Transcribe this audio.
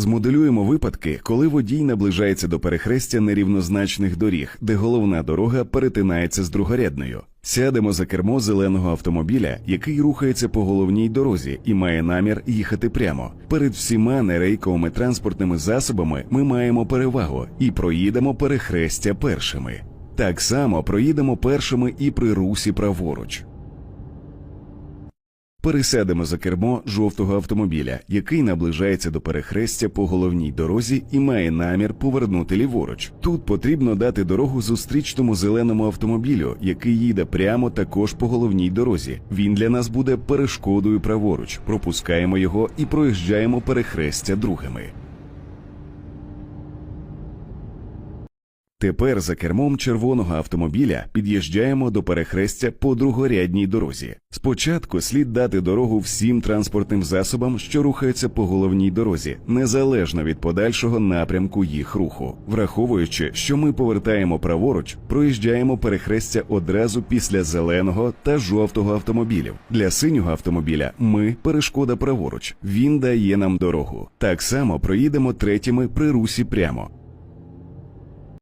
Змоделюємо випадки, коли водій наближається до перехрестя нерівнозначних доріг, де головна дорога перетинається з другорядною. Сядемо за кермо зеленого автомобіля, який рухається по головній дорозі і має намір їхати прямо. Перед всіма нерейковими транспортними засобами ми маємо перевагу і проїдемо перехрестя першими. Так само проїдемо першими і при русі праворуч. Пересядемо за кермо жовтого автомобіля, який наближається до перехрестя по головній дорозі і має намір повернути ліворуч. Тут потрібно дати дорогу зустрічному зеленому автомобілю, який їде прямо також по головній дорозі. Він для нас буде перешкодою праворуч. Пропускаємо його і проїжджаємо перехрестя другими. Тепер за кермом червоного автомобіля під'їжджаємо до перехрестя по другорядній дорозі. Спочатку слід дати дорогу всім транспортним засобам, що рухаються по головній дорозі, незалежно від подальшого напрямку їх руху. Враховуючи, що ми повертаємо праворуч, проїжджаємо перехрестя одразу після зеленого та жовтого автомобілів. Для синього автомобіля ми перешкода праворуч. Він дає нам дорогу. Так само проїдемо третіми при русі прямо.